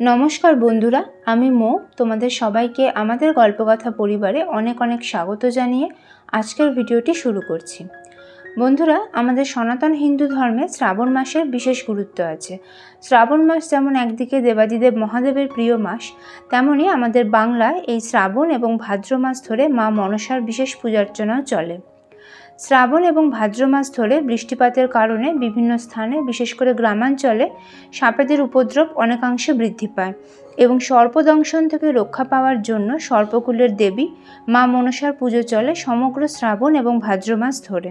নমস্কার বন্ধুরা, আমি মো। তোমাদের সবাইকে আমাদের গল্পকথা পরিবারে অনেক অনেক স্বাগত জানিয়ে আজকের ভিডিওটি শুরু করছি। বন্ধুরা, আমাদের সনাতন হিন্দু ধর্মে শ্রাবণ মাসের বিশেষ গুরুত্ব আছে। শ্রাবণ মাস যেমন একদিকে দেবাদিদেব মহাদেবের প্রিয় মাস তেমনই আমাদের বাংলায় এই শ্রাবণ এবং ভাদ্র মাস ধরে মা মনসার বিশেষ পূজার্চনাও চলে। শ্রাবণ এবং ভাদ্র মাস ধরে বৃষ্টিপাতের কারণে বিভিন্ন স্থানে, বিশেষ করে গ্রামাঞ্চলে, সাপেদের উপদ্রব অনেকাংশে বৃদ্ধি পায় এবং সর্পদংশন থেকে রক্ষা পাওয়ার জন্য সর্পকুলের দেবী মা মনসার পুজো চলে সমগ্র শ্রাবণ এবং ভাদ্র মাস ধরে।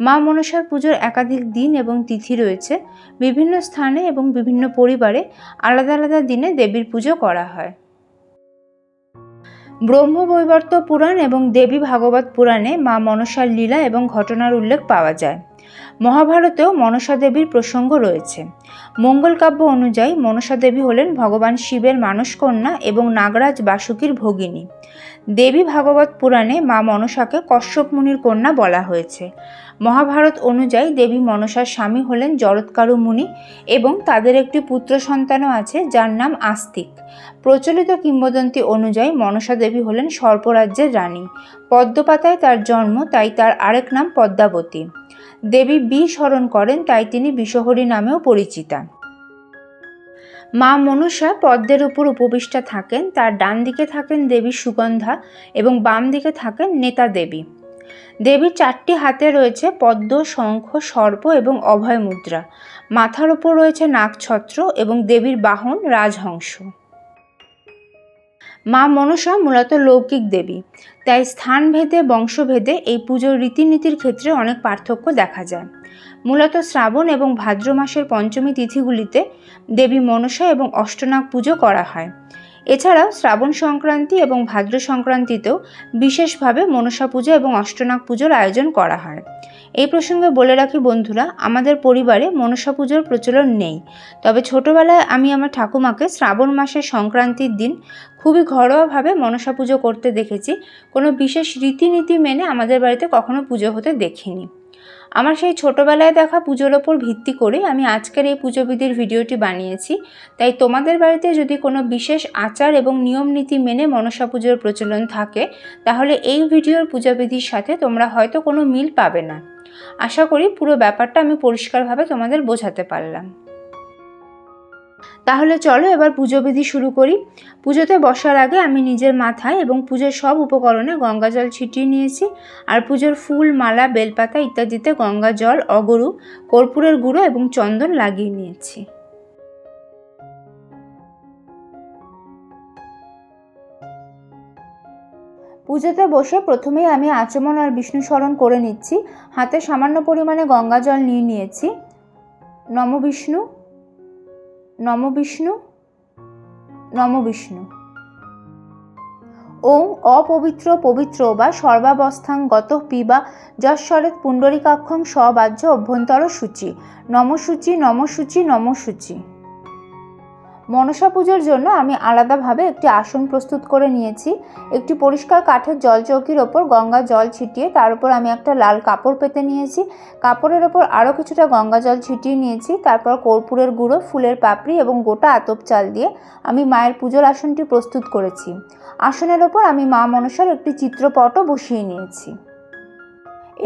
মা মনসার পুজোর একাধিক দিন এবং তিথি রয়েছে। বিভিন্ন স্থানে এবং বিভিন্ন পরিবারে আলাদা আলাদা দিনে দেবীর পুজো করা হয়। ব্রহ্মবৈবর্ত পুরাণ এবং দেবী ভাগবত পুরাণে মা মনসার লীলা এবং ঘটনার উল্লেখ পাওয়া যায়। মহাভারতেও মনসা দেবীর প্রসঙ্গ রয়েছে। মঙ্গল কাব্য অনুযায়ী মনসা দেবী হলেন ভগবান শিবের মানসকন্যা এবং নাগরাজ বাসুকীর ভগিনী। দেবী ভাগবত পুরাণে মা মনসাকে কশ্যপ মুনির কন্যা বলা হয়েছে। মহাভারত অনুযায়ী দেবী মনসার স্বামী হলেন জরৎকারু মুনি এবং তাদের একটি পুত্র সন্তানও আছে যার নাম আস্তিক। প্রচলিত কিংবদন্তি অনুযায়ী মনসা দেবী হলেন সর্পরাজ্যের রানী। পদ্মপাতায় তার জন্ম, তাই তার আরেক নাম পদ্মাবতী। দেবী বি স্মরণ করেন, তাই তিনি বিষহরী নামেও পরিচিতা। মা মনসা পদ্মের উপর উপবিষ্টা থাকেন, তার ডান দিকে থাকেন দেবী সুগন্ধা এবং বাম দিকে থাকেন নেতা দেবী। দেবীর চারটি হাতে রয়েছে পদ্ম, শঙ্খ, সর্প এবং অভয় মুদ্রা মাথার ওপর রয়েছে নাগছত্র এবং দেবীর বাহন রাজহংস। মা মনসা মূলত লৌকিক দেবী। তাই স্থানভেদে, বংশভেদে এই পুজোর রীতিনীতির ক্ষেত্রে অনেক পার্থক্য দেখা যায়। মূলত শ্রাবণ এবং ভাদ্র মাসের পঞ্চমী তিথিগুলিতে দেবী মনসা এবং অষ্টনাগ পুজো করা হয়। এছাড়াও শ্রাবণ সংক্রান্তি এবং ভাদ্র সংক্রান্তিতেও বিশেষভাবে মনসা পুজো এবং অষ্টনাগ পুজোর আয়োজন করা হয়। এই প্রসঙ্গে বলে রাখি বন্ধুরা, আমাদের পরিবারে মনসা পুজোর প্রচলন নেই। তবে ছোটবেলায় আমি আমার ঠাকুমাকে শ্রাবণ মাসের সংক্রান্তির দিন খুবই ঘরোয়াভাবে মনসা পুজো করতে দেখেছি। কোনো বিশেষ রীতিনীতি মেনে আমাদের বাড়িতে কখনো পুজো হতে দেখিনি। আমার সেই ছোটোবেলায় দেখা পুজোর ওপর ভিত্তি করে আমি আজকের এই পুজোবিধির ভিডিওটি বানিয়েছি। তাই তোমাদের বাড়িতে যদি কোনো বিশেষ আচার এবং নিয়ম নীতি মেনে মনসা পুজোর প্রচলন থাকে, তাহলে এই ভিডিওর পূজাবিধির সাথে তোমরা হয়তো কোনো মিল পাবে না। আশা করি পুরো ব্যাপারটা আমি পরিষ্কারভাবে তোমাদের বোঝাতে পারলাম। তাহলে চলো এবার পুজোবিধি শুরু করি। পুজোতে বসার আগে আমি নিজের মাথায় এবং পুজোর সব উপকরণে গঙ্গা জল ছিটিয়ে নিয়েছি আর পুজোর ফুল, মালা, বেলপাতা ইত্যাদিতে গঙ্গা জল, অগরু, কর্পূরের গুঁড়ো এবং চন্দন লাগিয়ে নিয়েছি। পুজোতে বসে প্রথমেই আমি আচমন আর বিষ্ণু স্মরণ করে নিচ্ছি। হাতে সামান্য পরিমাণে গঙ্গা জল নিয়ে নিয়েছি। নম বিষ্ণু। নম বিষ্ণু নম বিষ্ণু। ওং অপবিত্র পবিত্র বা সর্বাবস্থাং গত পিবা যশ্বরে পুণ্ডরিকাক্ষং সবাহ্য অভ্যন্তর সূচি নমসূচি নমসূচি নমসূচি। মনসা পুজোর জন্য আমি আলাদাভাবে একটি আসন প্রস্তুত করে নিয়েছি। একটি পরিষ্কার কাঠের জল চৌকির ওপর গঙ্গা জল ছিটিয়ে তার উপর আমি একটা লাল কাপড় পেতে নিয়েছি। কাপড়ের ওপর আরও কিছুটা গঙ্গা জল ছিটিয়ে নিয়েছি। তারপর কর্পূরের গুঁড়ো, ফুলের পাপড়ি এবং গোটা আতপ চাল দিয়ে আমি মায়ের পুজোর আসনটি প্রস্তুত করেছি। আসনের ওপর আমি মা মনসার একটি চিত্রপটও বসিয়ে নিয়েছি।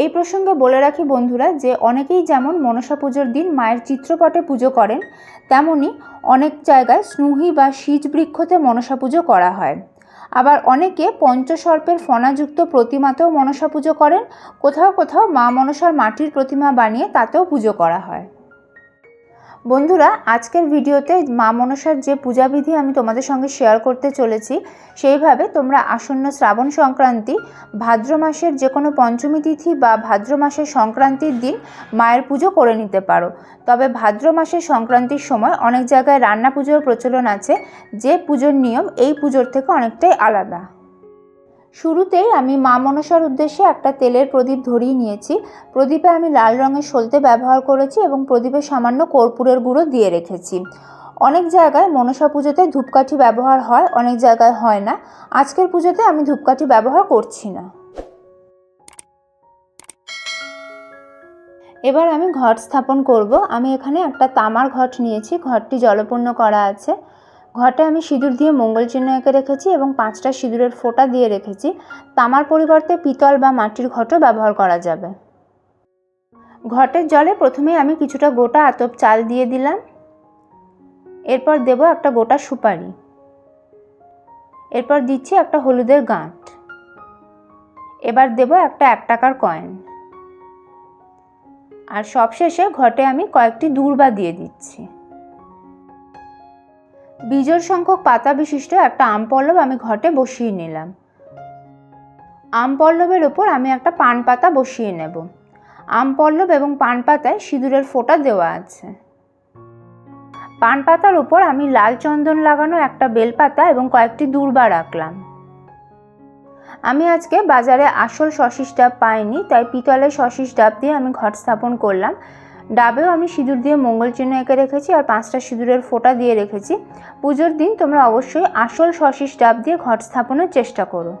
এই প্রসঙ্গে বলে রাখি বন্ধুরা যে অনেকেই যেমন মনসা পুজোর দিন মায়ের চিত্রপটে পুজো করেন, তেমনি অনেক জায়গায় স্নুহি বা সিজ বৃক্ষতে মনসা পুজো করা হয়। আবার অনেকে পঞ্চসর্পের ফনাযুক্ত প্রতিমাতেও মনসা পুজো করেন, কোথাও কোথাও মা মনসার মাটির প্রতিমা বানিয়ে তাতেও পুজো করা হয়। বন্ধুরা, আজকের ভিডিওতে মা মনসার যে পূজাবিধি আমি তোমাদের সঙ্গে শেয়ার করতে চলেছি, সেইভাবে তোমরা আসন্ন শ্রাবণ সংক্রান্তি, ভাদ্র মাসের যে কোনো পঞ্চমী তিথি বা ভাদ্র মাসের সংক্রান্তির দিন মায়ের পুজো করে নিতে পারো। তবে ভাদ্র মাসের সংক্রান্তির সময় অনেক জায়গায় রান্না পুজোর প্রচলন আছে, যে পুজোর নিয়ম এই পুজোর থেকে অনেকটাই আলাদা। শুরুতেই আমি মা মনসার উদ্দেশ্যে একটা তেলের প্রদীপ ধরিয়ে নিয়েছি। প্রদীপে আমি লাল রঙের সলতে ব্যবহার করেছি এবং প্রদীপে সামান্য কর্পূরের গুঁড়ো দিয়ে রেখেছি। অনেক জায়গায় মনসা পুজোতে ধূপকাঠি ব্যবহার হয়, অনেক জায়গায় হয় না। আজকের পুজোতে আমি ধূপকাঠি ব্যবহার করছি না। এবার আমি ঘট স্থাপন করব। আমি এখানে একটা তামার ঘট নিয়েছি। ঘরটি জলপূর্ণ করা আছে। ঘটে আমি সিঁদুর দিয়ে মঙ্গল চিহ্ন এঁকে রেখেছি এবং পাঁচটা সিঁদুরের ফোঁটা দিয়ে রেখেছি। তামার পরিবর্তে পিতল বা মাটির ঘটও ব্যবহার করা যাবে। ঘটের জলে প্রথমে আমি কিছুটা গোটা আতপ চাল দিয়ে দিলাম। এরপর দেব একটা গোটা সুপারি। এরপর দিচ্ছি একটা হলুদের গাঁট। এবার দেব একটা এক টাকার কয়েন। আর সবশেষে ঘটে আমি কয়েকটি দূর্বা দিয়ে দিচ্ছি। বিজোড় সংখ্যক পাতা বিশিষ্ট একটা আম পল্লব আমি ঘটে বসিয়ে নিলাম। আম পল্লবের ওপর আমি একটা পান পাতা বসিয়ে নেব। আম পল্লব এবং পান পাতায় সিঁদুরের ফোঁটা দেওয়া আছে। পান পাতার ওপর আমি লাল চন্দন লাগানো একটা বেলপাতা এবং কয়েকটি দূর্বা রাখলাম। আমি আজকে বাজারে আসল সশিস ডাব পাইনি, তাই পিতলের সশিস ডাব দিয়ে আমি ঘট স্থাপন করলাম। ডাবেও আমি সিঁদুর দিয়ে মঙ্গল চিহ্ন এঁকে রেখেছি আর পাঁচটা সিঁদুরের ফোঁটা দিয়ে রেখেছি। পুজোর দিন তোমরা অবশ্যই আসল সশিস ডাব দিয়ে ঘট স্থাপনের চেষ্টা করো।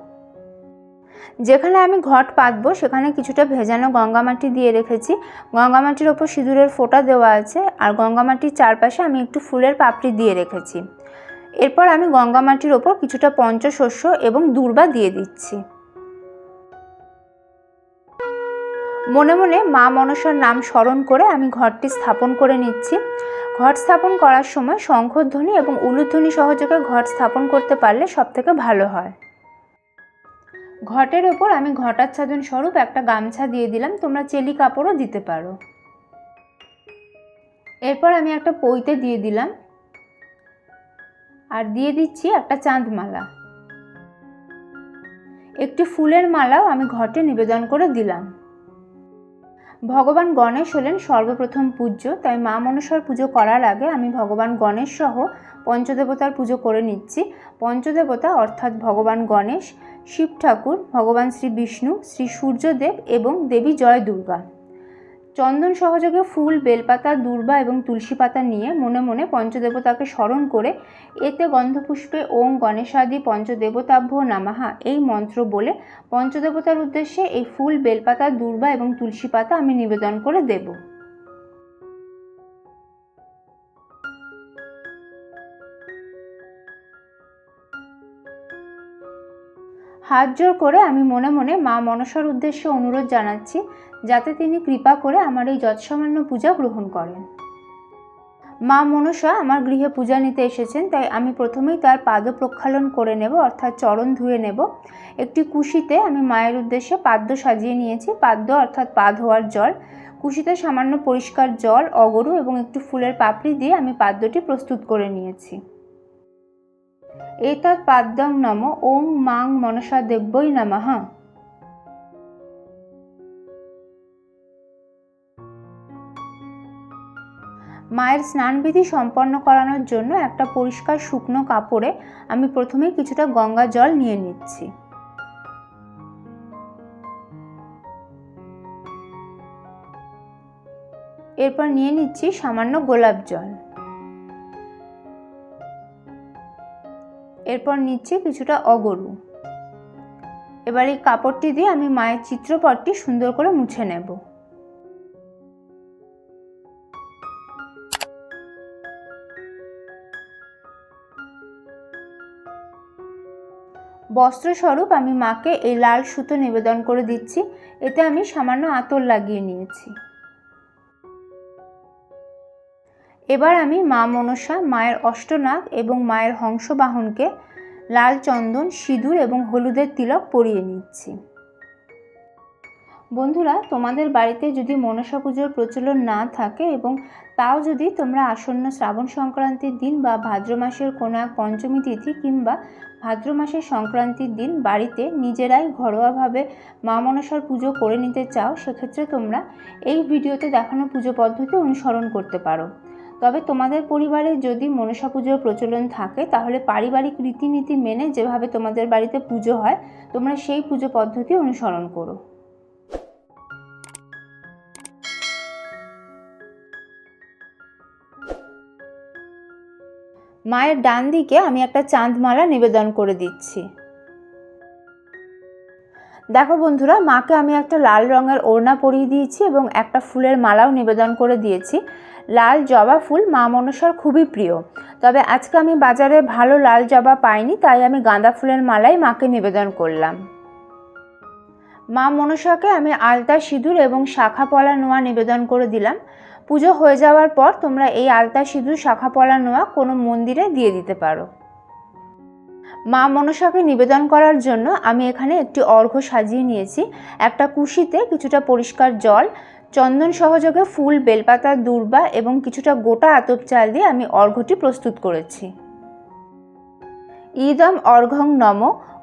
যেখানে আমি ঘট পাতবো, সেখানে কিছুটা ভেজানো গঙ্গামাটি দিয়ে রেখেছি। গঙ্গামাটির ওপর সিঁদুরের ফোঁটা দেওয়া আছে আর গঙ্গামাটির চারপাশে আমি একটু ফুলের পাপড়ি দিয়ে রেখেছি। এরপর আমি গঙ্গামাটির ওপর কিছুটা পঞ্চশস্য এবং দূর্বা দিয়ে দিচ্ছি। মনে মনে মা মনসার নাম স্মরণ করে আমি ঘরটি স্থাপন করে নিচ্ছি। ঘর স্থাপন করার সময় শঙ্খধ্বনি এবং উলুধ্বনি সহযোগে ঘর স্থাপন করতে পারলে সবথেকে ভালো হয়। ঘটের ওপর আমি ঘটাচ্ছাদন স্বরূপ একটা গামছা দিয়ে দিলাম, তোমরা চেলি কাপড়ও দিতে পারো। এরপর আমি একটা পইতে দিয়ে দিলাম। আর দিয়ে দিচ্ছি একটা চাঁদমালা। একটি ফুলের মালাও আমি ঘটে নিবেদন করে দিলাম। ভগবান গণেশ হলেন সর্বপ্রথম পূজ্য, তাই মা মনসার পুজো করার আগে আমি ভগবান গণেশ সহ পঞ্চদেবতার পুজো করে নিচ্ছি। পঞ্চদেবতা অর্থাৎ ভগবান গণেশ, শিব ঠাকুর, ভগবান শ্রী বিষ্ণু, শ্রী সূর্যদেব এবং দেবী জয় দুর্গা চন্দন সহযোগে ফুল, বেলপাতা, দূর্বা এবং তুলসী পাতা নিয়ে মনে মনে পঞ্চদেবতাকে স্মরণ করে এতে গন্ধপুষ্পে ওং গণেশাদি পঞ্চদেবতাভ্য নামাহা এই মন্ত্র বলে পঞ্চদেবতার উদ্দেশ্যে এই ফুল, বেলপাতা, দূর্বা এবং তুলসী পাতা আমি নিবেদন করে দেব। হাত জোর করে আমি মনে মনে মা মনসার উদ্দেশ্যে অনুরোধ জানাচ্ছি যাতে তিনি কৃপা করে আমার এই যৎসামান্য পূজা গ্রহণ করেন। মা মনসা আমার গৃহে পূজা নিতে এসেছেন, তাই আমি প্রথমেই তার পাদ প্রক্ষালন করে নেব, অর্থাৎ চরণ ধুয়ে নেব। একটি কুশিতে আমি মায়ের উদ্দেশ্যে পাদ্য সাজিয়ে নিয়েছি, পাদ্য অর্থাৎ পা ধোয়ার জল। কুশিতে সামান্য পরিষ্কার জল, অগরু এবং একটু ফুলের পাপড়ি দিয়ে আমি পাদ্যটি প্রস্তুত করে নিয়েছি। এতৎ পাদ্যং নম ওং মাং মনসা দেব্যই নমঃ। মায়ের স্নানবিধি সম্পন্ন করানোর জন্য একটা পরিষ্কার শুকনো কাপড়ে আমি প্রথমে কিছুটা গঙ্গা জল নিয়ে নিচ্ছি। এরপর নিয়ে নিচ্ছি সামান্য গোলাপ জল। এরপর নিচ্ছি কিছুটা অগরু। এবার এই কাপড়টি দিয়ে আমি মায়ের চিত্রপটটি সুন্দর করে মুছে নেব। বস্ত্রস্বরূপ আমি মাকে এই লাল সুতো নিবেদন করে দিচ্ছি, এতে আমি সামান্য আতর লাগিয়ে নিয়েছি। এবার আমি মা মনসা, মায়ের অষ্টনাগ এবং মায়ের হংসবাহনকে লাল চন্দন, সিঁদুর এবং হলুদের তিলক পরিয়ে নিচ্ছি। বন্ধুরা, তোমাদের বাড়িতে যদি মনসা পুজোর প্রচলন না থাকে এবং তাও যদি তোমরা আসন্ন শ্রাবণ সংক্রান্তির দিন বা ভাদ্র মাসের কোনো এক পঞ্চমী তিথি কিংবা ভাদ্র মাসের সংক্রান্তির দিন বাড়িতে নিজেরাই ঘরোয়াভাবে মা মনসার পুজো করে নিতে চাও, সেক্ষেত্রে তোমরা এই ভিডিওতে দেখানো পুজো পদ্ধতি অনুসরণ করতে পারো। তবে তোমাদের পরিবারে যদি মনসা পুজোর প্রচলন থাকে, তাহলে পারিবারিক রীতিনীতি মেনে যেভাবে তোমাদের বাড়িতে পুজো হয়, তোমরা সেই পুজো পদ্ধতি অনুসরণ করো। মায়ের ডান দিকে আমি একটা চাঁদমালা নিবেদন করে দিচ্ছি। দেখো বন্ধুরা, মাকে আমি একটা লাল রঙের ওড়না পরিয়ে দিয়েছি এবং একটা ফুলের মালাও নিবেদন করে দিয়েছি। লাল জবা ফুল মা মনসার খুবই প্রিয়। তবে আজকে আমি বাজারে ভালো লাল জবা পাইনি, তাই আমি গাঁদা ফুলের মালাই মাকে নিবেদন করলাম। মা মনসাকে আমি আলতা সিঁদুর এবং শাখা পলা নোয়া নিবেদন করে দিলাম। পুজো হয়ে যাওয়ার পর তোমরা এই আলতা সিঁদুর, শাখা পলা নোয়া কোনো মন্দিরে দিয়ে দিতে পারো। মা মনসাকে নিবেদন করার জন্য আমি এখানে একটি অর্ঘ্য সাজিয়ে নিয়েছি। একটা কুশিতে কিছুটা পরিষ্কার জল, চন্দন সহযোগে ফুল, বেলপাতা, দূর্বা এবং কিছুটা গোটা আতপ চাল দিয়ে আমি অর্ঘ্যটি প্রস্তুত করেছি। ইদম অর্ঘং নম,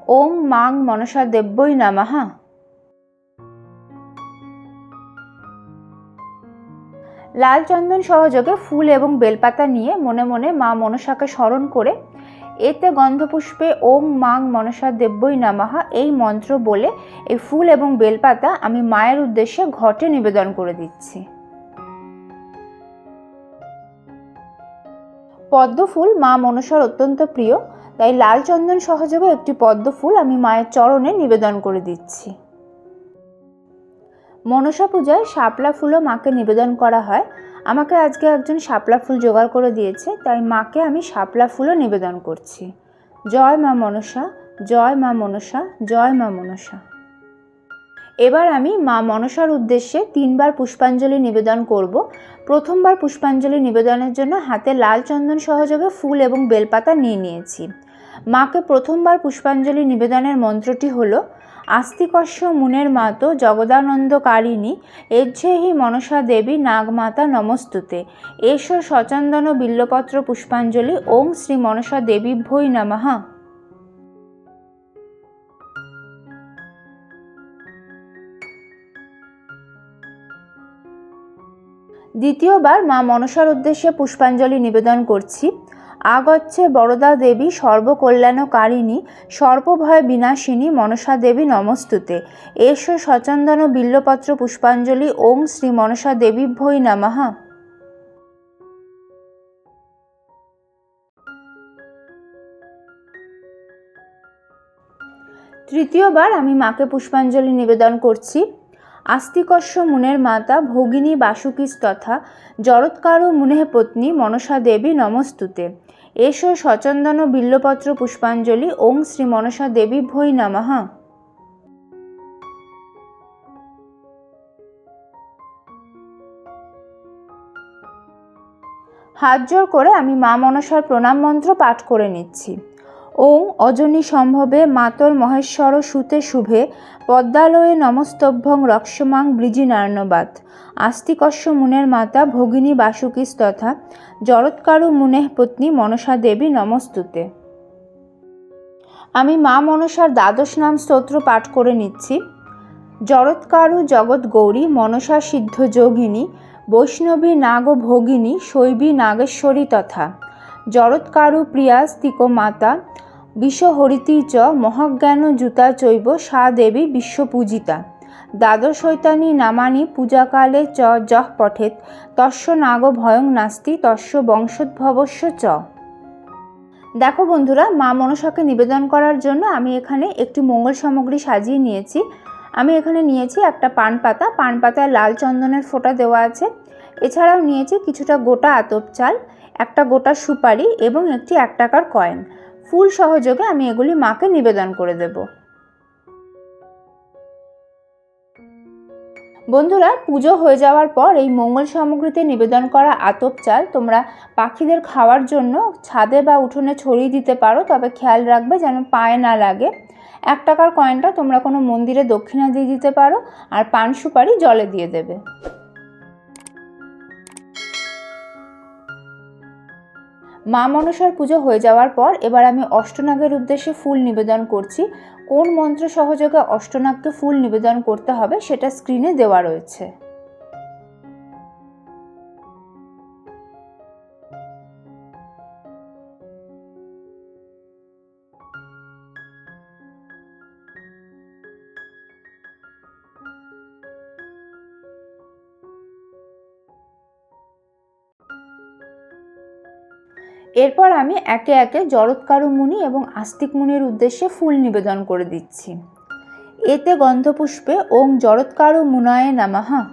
ওম মাং মনসা দেব্যই নামাহা লাল চন্দন সহযোগে ফুল এবং বেলপাতা নিয়ে মনে মনে মা মনসাকে স্মরণ করে, এতে গন্ধপুষ্পে ওম মাং মনসা দেব্যই নামাহা এই মন্ত্র বলে এই ফুল এবং বেলপাতা আমি মায়ের উদ্দেশ্যে ঘটে নিবেদন করে দিচ্ছি। পদ্ম ফুল মা মনসার অত্যন্ত প্রিয়, তাই লাল চন্দন সহযোগে একটি পদ্ম ফুল আমি মায়ের চরণে নিবেদন করে দিচ্ছি। মনসা পূজায় শাপলা ফুলও মাকে নিবেদন করা হয়। আমাকে আজকে একজন শাপলা ফুল জোগাড় করে দিয়েছে, তাই মাকে আমি শাপলা ফুলও নিবেদন করছি। জয় মা মনসা, জয় মা মনসা, জয় মা মনসা। এবার আমি মা মনসার উদ্দেশ্যে তিনবার পুষ্পাঞ্জলি নিবেদন করব। প্রথমবার পুষ্পাঞ্জলি নিবেদনের জন্য হাতে লাল চন্দন সহযোগে ফুল এবং বেলপাতা নিয়ে নিয়েছি। মাকে প্রথমবার পুষ্পাঞ্জলি নিবেদনের মন্ত্রটি হলো আস্তিকস্য মুনের মাতো জগদানন্দকারিণী এজ্জেহি মনসা দেবী নাগমাতা নমস্তুতে। এষ সচন্দন বিল্লপত্র পুষ্পাঞ্জলি ওং শ্রী মনসা দেবী ভৈ নমঃ। দ্বিতীয়বার মা মনসার উদ্দেশ্যে পুষ্পাঞ্জলি নিবেদন করছি। আগচ্ছে বরদা দেবী সর্বকল্যাণকারিণী সর্বভয় বিনাশিনী মনসা দেবী নমস্তুতে। এস সচন্দন বিল্লপত্র পুষ্পাঞ্জলি ওং শ্রী মনসা দেবী ভৈ নমঃ। তৃতীয়বার আমি মাকে পুষ্পাঞ্জলি নিবেদন করছি। আস্তিকস্য মুনের মাতা ভগিনী বাসুকিস্তথা জরৎকারো মুনেহ পত্নী মনসা দেবী নমস্তুতে। এষ সচন্দন বিল্লপত্র পুষ্পাঞ্জলি, ওং শ্রী মনসা দেবী ভৈ নামাহা হাত জোর করে আমি মা মনসার প্রণাম মন্ত্র পাঠ করে নিচ্ছি। ওং অজনী সম্ভবে মাতর মহেশ্বর সুতে শুভে, পদ্মালয়ে নমস্তভ্যং রক্ষমাং বৃজিনার্ণবাত আস্তিকস্য মুনের মাতা ভগিনী বাসুকিস তথা জরৎকারু মুনেহ পত্নী মনসা দেবী নমস্তুতে। আমি মা মনসার দ্বাদশ নাম স্তোত্র পাঠ করে নিচ্ছি। জরৎকারু জগৎ গৌরী, মনসা সিদ্ধ যোগিনী, বৈষ্ণবী নাগ ভগিনী, শৈবী নাগেশ্বরী তথা জরৎকারু প্রিয়াস্তিক মাতা বিশ্বহরিতি চ মহাজ্ঞান জুতা চৈব সা দেবী বিশ্বপূজিতা দ্বাদশৈতানি নামানি পূজাকালে চ যহ পঠেত, তস্য নাগ ভয়ং নাস্তি, তস্য বংশোদ্ভবস্য চ। দেখো বন্ধুরা, মা মনসাকে নিবেদন করার জন্য আমি এখানে একটি মঙ্গল সামগ্রী সাজিয়ে নিয়েছি। আমি এখানে নিয়েছি একটা পান পাতা পান পাতায় লাল চন্দনের ফোঁটা দেওয়া আছে। এছাড়াও নিয়েছি কিছুটা গোটা আতপ চাল। একটা গোটা সুপারি এবং একটি এক টাকার কয়েন। ফুল সহযোগে আমি এগুলি মাকে নিবেদন করে দেব। বন্ধুরা, পুজো হয়ে যাওয়ার পর এই মঙ্গল সামগ্রীতে নিবেদন করা আতপ চাল তোমরা পাখিদের খাওয়ার জন্য ছাদে বা উঠোনে ছড়িয়ে দিতে পারো, তবে খেয়াল রাখবে যেন পায়ে না লাগে। এক টাকার কয়েনটা তোমরা কোনো মন্দিরে দক্ষিণা দিয়ে দিতে পারো, আর পান সুপারি জলে দিয়ে দেবে। মা মনসার পুজো হয়ে যাওয়ার পর এবার আমি অষ্টনাগের উদ্দেশ্যে ফুল নিবেদন করছি। কোন মন্ত্র সহযোগে অষ্টনাগকে ফুল নিবেদন করতে হবে সেটা স্ক্রিনে দেওয়া রয়েছে। এরপর আমি একে একে জরৎকারু মুনি এবং আস্তিক মুনির উদ্দেশ্যে ফুল নিবেদন করে দিচ্ছি। এতে গন্ধপুষ্পে ওং জরৎকারু মুনয়ে নামাহা।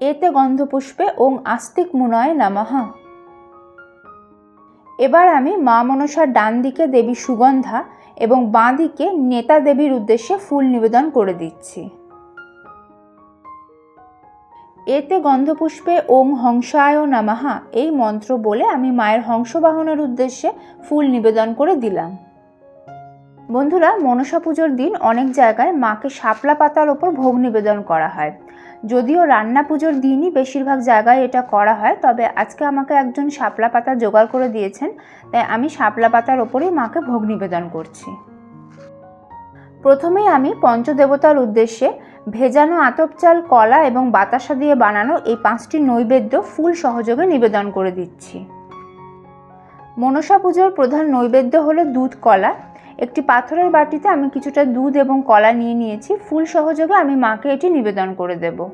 এতে গন্ধপুষ্পে ওং আস্তিক মুনয়ে নামাহা। এবার আমি মা মনসার ডান দিকে দেবী সুগন্ধা এবং বাঁ দিকে নেতা দেবীর উদ্দেশ্যে ফুল নিবেদন করে দিচ্ছি। এতে গন্ধপুষ্পে ওং হংসায় নামাহা এই মন্ত্র বলে আমি মায়ের হংসবাহনের উদ্দেশ্যে ফুল নিবেদন করে দিলাম। বন্ধুরা, মনসা পুজোর দিন অনেক জায়গায় মাকে শাপলা পাতার ওপর ভোগ নিবেদন করা হয়। যদিও রান্না পুজোর দিনই বেশিরভাগ জায়গায় এটা করা হয়, তবে আজকে আমাকে একজন শাপলা পাতা জোগাড় করে দিয়েছেন, তাই আমি শাপলা পাতার ওপরেই মাকে ভোগ নিবেদন করছি। প্রথমেই আমি পঞ্চদেবতার উদ্দেশ্যে ভেজানো আতপ চাল, কলা এবং বাতাসা দিয়ে বানানো এই পাঁচটি নৈবেদ্য ফুল সহযোগে নিবেদন করে দিচ্ছি। মনসা পুজোর প্রধান নৈবেদ্য হলো দুধ কলা। একটি পাথরের বাটিতে আমি কিছুটা দুধ এবং কলা নিয়ে নিয়েছি। ফুল সহযোগে আমি মাকে এটি নিবেদন করে দেব।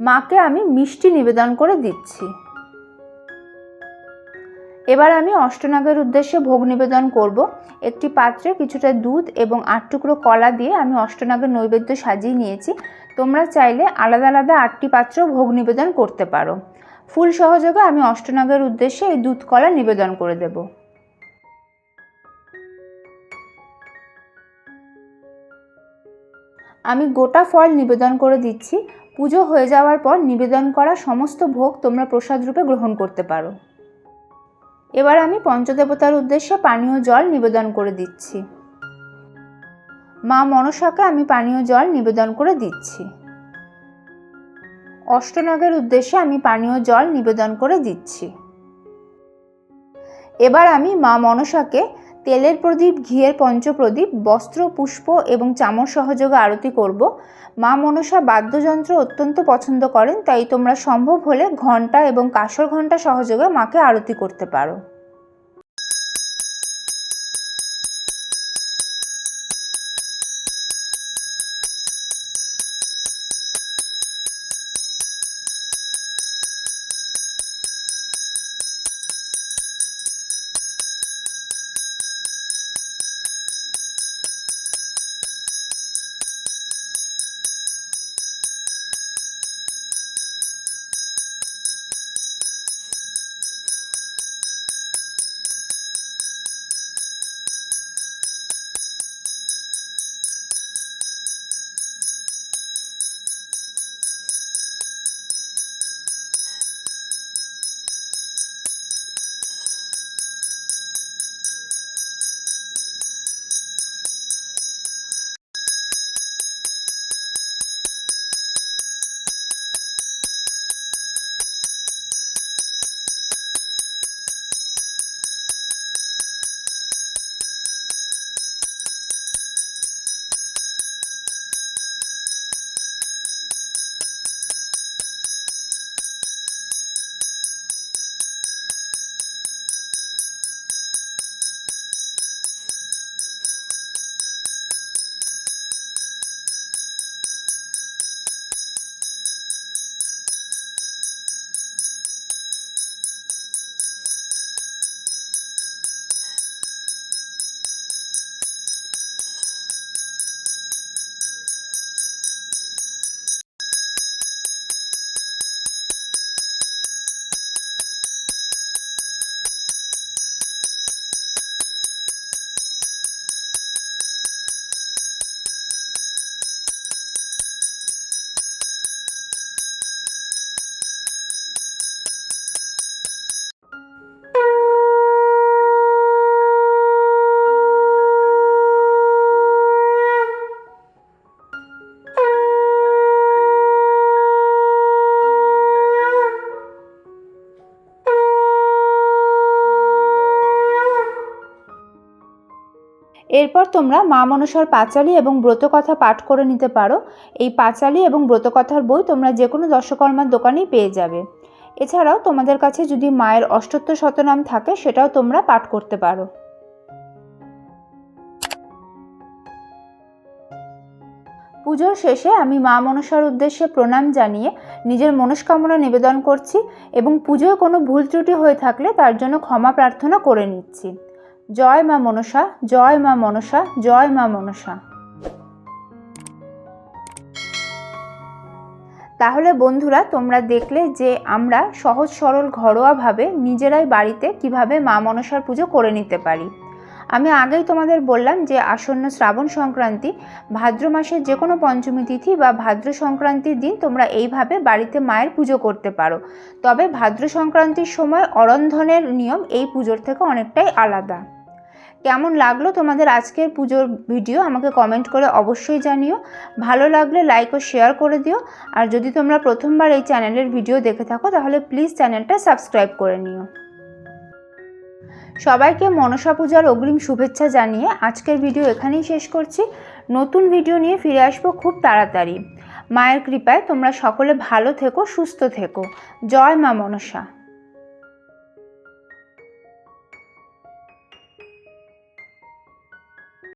মাকে আমি মিষ্টি নিবেদন করে দিচ্ছি। এবার আমি অষ্টনাগের উদ্দেশ্যে ভোগ নিবেদন করব। একটি পাত্রে কিছুটা দুধ এবং আট টুকরো কলা দিয়ে আমি অষ্টনাগের নৈবেদ্য সাজিয়ে নিয়েছি। তোমরা চাইলে আলাদা আলাদা আটটি পাত্রেও ভোগ নিবেদন করতে পারো। ফুল সহযোগে আমি অষ্টনাগের উদ্দেশ্যে এই দুধ কলা নিবেদন করে দেব। আমি গোটা ফল নিবেদন করে দিচ্ছি। পুজো হয়ে যাওয়ার পর নিবেদন করা সমস্ত ভোগ তোমরা প্রসাদ রূপে গ্রহণ করতে পারো। এবার আমি পঞ্চদেবতার উদ্দেশ্যে পানীয় জল নিবেদন করে দিচ্ছি। মা মনসাকে আমি পানীয় জল নিবেদন করে দিচ্ছি। অষ্টনাগের উদ্দেশ্যে আমি পানীয় জল নিবেদন করে দিচ্ছি। এবার আমি মা মনসাকে তেলের প্রদীপ, ঘিয়ের পঞ্চপ্রদীপ, বস্ত্র, পুষ্প এবং চামর সহযোগে আরতি করব। মা মনসা বাদ্যযন্ত্র অত্যন্ত পছন্দ করেন, তাই তোমরা সম্ভব হলে ঘণ্টা এবং কাসর ঘণ্টা সহযোগে মাকে আরতি করতে পারো। এরপর তোমরা মা মনসার পাঁচালী এবং ব্রতকথা পাঠ করে নিতে পারো। এই পাঁচালী এবং ব্রতকথার বই তোমরা যে কোনো দশকর্মার দোকানেই পেয়ে যাবে। এছাড়াও তোমাদের কাছে যদি মায়ের অষ্টোত্তর শতনাম থাকে, সেটাও তোমরা পাঠ করতে পারো। পুজোর শেষে আমি মা মনসার উদ্দেশ্যে প্রণাম জানিয়ে নিজের মনস্কামনা নিবেদন করছি এবং পুজোয় কোনো ভুল ত্রুটি হয়ে থাকলে তার জন্য ক্ষমা প্রার্থনা করে নিচ্ছি। জয় মা মনসা, জয় মা মনসা, জয় মা মনসা। তাহলে বন্ধুরা, তোমরা দেখলে যে আমরা সহজ সরল ঘরোয়াভাবে নিজেরাই বাড়িতে কীভাবে মা মনসার পুজো করে নিতে পারি। আমি আগেই তোমাদের বললাম যে আসন্ন শ্রাবণ সংক্রান্তি ভাদ্র মাসের যে কোনো পঞ্চমী তিথি বা ভাদ্র সংক্রান্তির দিন তোমরা এইভাবে বাড়িতে মায়ের পুজো করতে পারো। তবে ভাদ্র সংক্রান্তির সময় অরন্ধনের নিয়ম এই পুজোর থেকে অনেকটাই আলাদা। কেমন লাগল তোমাদের আজকের পুজোর ভিডিও আমাকে কমেন্ট করে অবশ্যই জানিও। ভালো লাগলে লাইক ও শেয়ার করে দিও। আর যদি তোমরা প্রথমবার এই চ্যানেলের ভিডিও দেখে থাকো, তাহলে প্লিজ চ্যানেলটা সাবস্ক্রাইব করে নিও। সবাইকে মনসা পূজার অগ্রিম শুভেচ্ছা জানিয়ে আজকের ভিডিও এখানেই শেষ করছি। নতুন ভিডিও নিয়ে ফিরে আসব খুব তাড়াতাড়ি। মায়ের কৃপায় তোমরা সকলে ভালো থেকো, সুস্থ থেকো। জয় মা মনসা।